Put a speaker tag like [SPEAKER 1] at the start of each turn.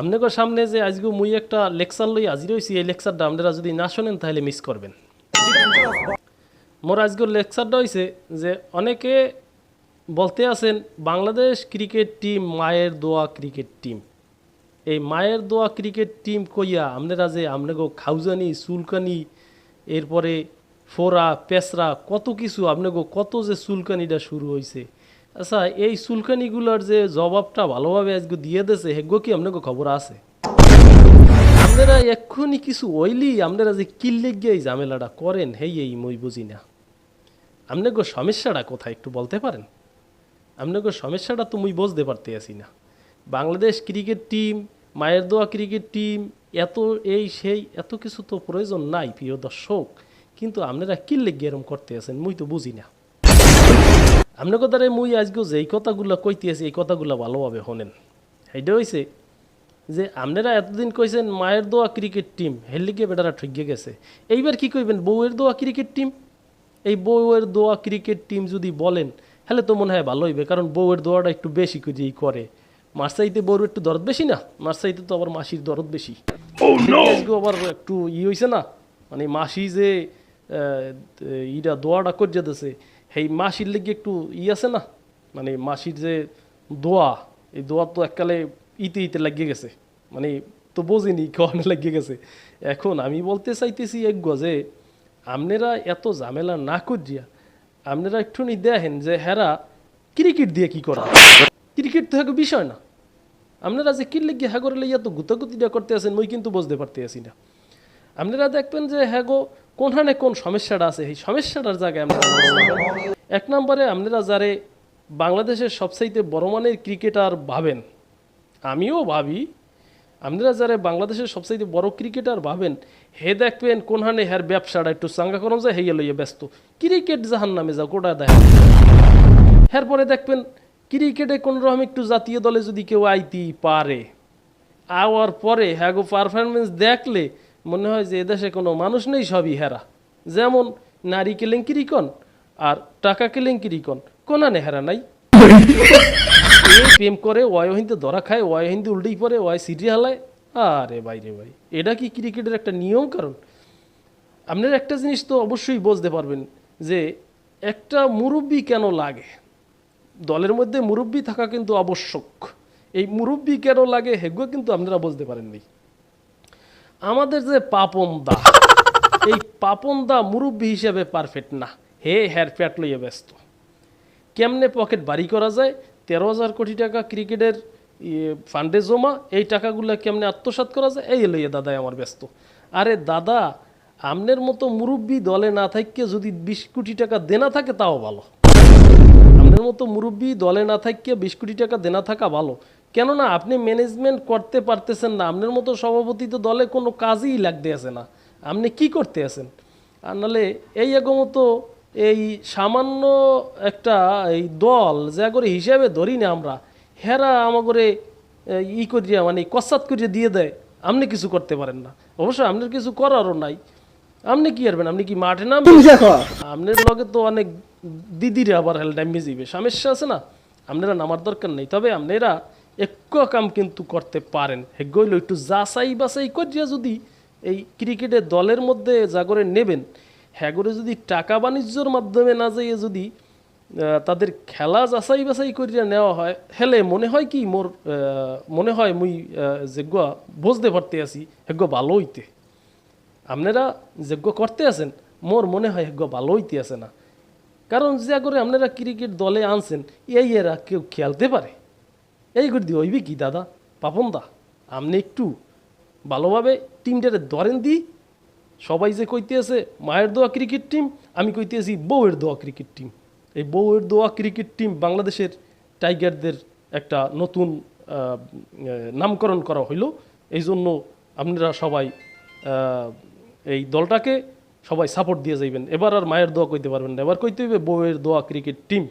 [SPEAKER 1] আপনাদের সামনে যে আজকে মুই একটা লেকচার লই হাজির হয়েছি এই লেকচারটা আপনারা যদি না শোনেন তাহলে মিস করবেন। মোর আজকের লেকচারটা হয়েছে যে অনেকে বলতে আছেন, বাংলাদেশ ক্রিকেট টিম মায়ের দোয়া ক্রিকেট টিম। এই মায়ের দোয়া ক্রিকেট টিম কইয়া আপনারা যে আপনাকে খাউজানি, চুলকানি, এরপরে ফোরা পেসরা কত কিছু আপনাকে কত যে চুলকানিটা শুরু হয়েছে আচ্ছা এই চুলকানিগুলোর যে জবাবটা ভালোভাবে আজকে দিয়ে দেছে হেগো কি আপনাকে খবর আছে? আপনারা এক্ষুনি কিছু ওইলি আপনারা যে কিল্লে গিয়ে এই ঝামেলাটা করেন, হেই এই মই বুঝি না। আপনাকে সমস্যাটা কোথায় একটু বলতে পারেন? আপনাকে সমস্যাটা তো মুই বুঝতে পারতে আসি না। বাংলাদেশ ক্রিকেট টিম, মায়ের দোয়া ক্রিকেট টিম, এত এই সেই, এত কিছু তো প্রয়োজন নাই, প্রিয় দর্শক। কিন্তু আপনারা কি লেগে এরম করতে আছেন, মুই তো বুঝি না। আপনাকে দ্বারা মুই আজকে যেই কথাগুলো কইতে আছি এই কথাগুলো ভালোভাবে শোনেন। সেইটা হয়েছে যে আপনারা এতদিন কইছেন মায়ের দোয়া ক্রিকেট টিম হেলিকে বেটারা ঠকে গেছে। এইবার কি কইবেন বউয়ের দোয়া ক্রিকেট টিম এই বউয়ের দোয়া ক্রিকেট টিম যদি বলেন তাহলে তো মনে হয় ভালো হইবে কারণ বউয়ের দোয়াটা একটু বেশি করেই করে। মার্সাইতে বউর একটু দরদ বেশি না মার্সাইতে তো আবার মাসির দরদ বেশি। আজকে আবার একটু ই হয়েছে না মানে মাসি যে ইটা দোয়াটা করে দিতেছে সেই মাসির লেগে একটু ই আছে না? মানে মাসির যে দোয়া, এই দোয়া তো এককালে ইতে ইতে লাগিয়ে গেছে। মানে তো বোঝেনি, খাওয়ানো লাগিয়ে গেছে। এখন আমি বলতে চাইতেছি এক যে আপনারা এত ঝামেলা না করিয়া আপনারা একটুখানি দেখেন যে হেরা ক্রিকেট দিয়ে কি করা? ক্রিকেট তো এক বিষয় না। আপনারা যে কি লেগে হ্যাঁ করে তো গুতাগুতিটা করতে আছেন মই কিন্তু বুঝতে পারতে আসি না। আপনারা দেখবেন যে হ্যাঁ গো কোনখানে কোন সমস্যাটা আছে? এই সমস্যাটার জায়গায় আমরা এক নম্বরে আপনারা যারে বাংলাদেশের সবচাইতে বড় মানের ক্রিকেটার ভাবেন, আমিও ভাবি আপনারা যারা বাংলাদেশের সবচাইতে বড় ক্রিকেটার ভাবেন, হে দেখবেন কোনখানে হ্যার ব্যবসাটা একটু চাঙ্গা করম যায় হেয়ে লইয়ে ব্যস্ত। ক্রিকেট জাহান নামে যাও, গোটা দেখেন এরপরে দেখবেন ক্রিকেটে কোন রকম একটু জাতীয় দলে যদি কেউ আইতি পারে, আওয়ার পরে হ্যাগো পারফরমেন্স দেখলে মনে হয় যে এদেশে কোনো মানুষ নেই সবই হেরা। যেমন নারী কেলেঙ্কিরি কন আর টাকা কেলেঙ্কিরি কন, কোনানে হেরা নাই। প্রেম করে ওয় হিন্দু ধরা খায় ওয় হিন্দু উল্টেই পরে ওয় সিটি হালায়। আরে ভাই রে ভাই, এটা কি ক্রিকেটের একটা নিয়ম কারণ? আপনার একটা জিনিস তো অবশ্যই বুঝতে পারবেন যে একটা মুরব্বি কেন লাগে? দলের মধ্যে মুরব্বি থাকা কিন্তু আবশ্যক। এই মুরব্বি কেন লাগে হেগুলো কিন্তু আপনারা বুঝতে পারেননি। আমাদের যে পাপন দা এই পাপন দা মুরব্বি হিসেবে পারফেক্ট না। হে হ্যার প্যাট লইয়ে ব্যস্ত। কেমনে পকেট বাড়ি করা যায়? তেরো হাজার কোটি টাকা ক্রিকেটের ইয়ে, ফান্ডে জমা এই টাকাগুলো কেমনে আত্মসাৎ করা যায়? এই লইয়া দাদাই আমার ব্যস্ত। আরে দাদা আমনের মতো মুরব্বি দলে না থাকলে যদি বিশ কোটি টাকা দেনা থাকে তাও ভালো। আপনার মতো মুরব্বি দলে না থাকিয়ে বিশ কোটি টাকা দেনা থাকা ভালো। কেননা আপনি ম্যানেজমেন্ট করতে পারতেছেন না। আপনার মতো সভাপতি তো দলে কোনো কাজই লাগতে আছে না। আপনি কি করতে আছেন আর নাহলে এই মতো এই সামান্য একটা এই দল যা করে হিসাবে ধরি না আমরা হেরা আমাগরে ই করিয়া মানে কসাত করিয়া দিয়ে দেয়। আপনি কিছু করতে পারেন না। অবশ্যই আপনার কিছু করারও নাই। আপনি কি করবেন? আপনি কি মাঠে নামবেন? আপনার লগে তো অনেক দিদিরা আবার হেল ড্যামেজ দিবে সমস্যা আছে না? আপনারা নামার দরকার নেই। তবে আপনারা একটু কাম কিন্তু করতে পারেন। হেগইল একটু যাচাই বাছাই করিয়া যদি এই ক্রিকেটের দলের মধ্যে করে নেবেন হ্যাঁ করে যদি টাকা বাণিজ্যর মাধ্যমে না যাইয়ে যদি তাদের খেলা যাচাই বাছাই করিয়া নেওয়া হয়, হেলে মনে হয় কি মোর মনে হয় মুই যেগ বুঝতে পারতে আছি হেগ ভালো হইতে। আপনারা যজ্ঞ করতে আছেন, মোর মনে হয় যজ্ঞ ভালো হইতে আছে না। কারণ যা করে আপনারা ক্রিকেট দলে আনছেন, এই এরা কেউ খেলতে পারে। এই করে দিয়ে হইবে কি, দাদা? পাপন দা আপনি একটু ভালোভাবে টিমটারে ধরেন দিই সবাই যে কইতে আছে মায়ের দোয়া ক্রিকেট টিম, আমি কইতে আছি বউয়ের দোয়া ক্রিকেট টিম। এই বউয়ের দোয়া ক্রিকেট টিম বাংলাদেশের টাইগারদের একটা নতুন নামকরণ করা হইল। এই জন্য আপনারা সবাই এই দলটাকে সবাই সাপোর্ট দিয়ে যাইবেন। এবার আর মায়ের দোয়া কইতে পারবেন না। এবার কইতে হইবে বউয়ের দোয়া ক্রিকেট টিম।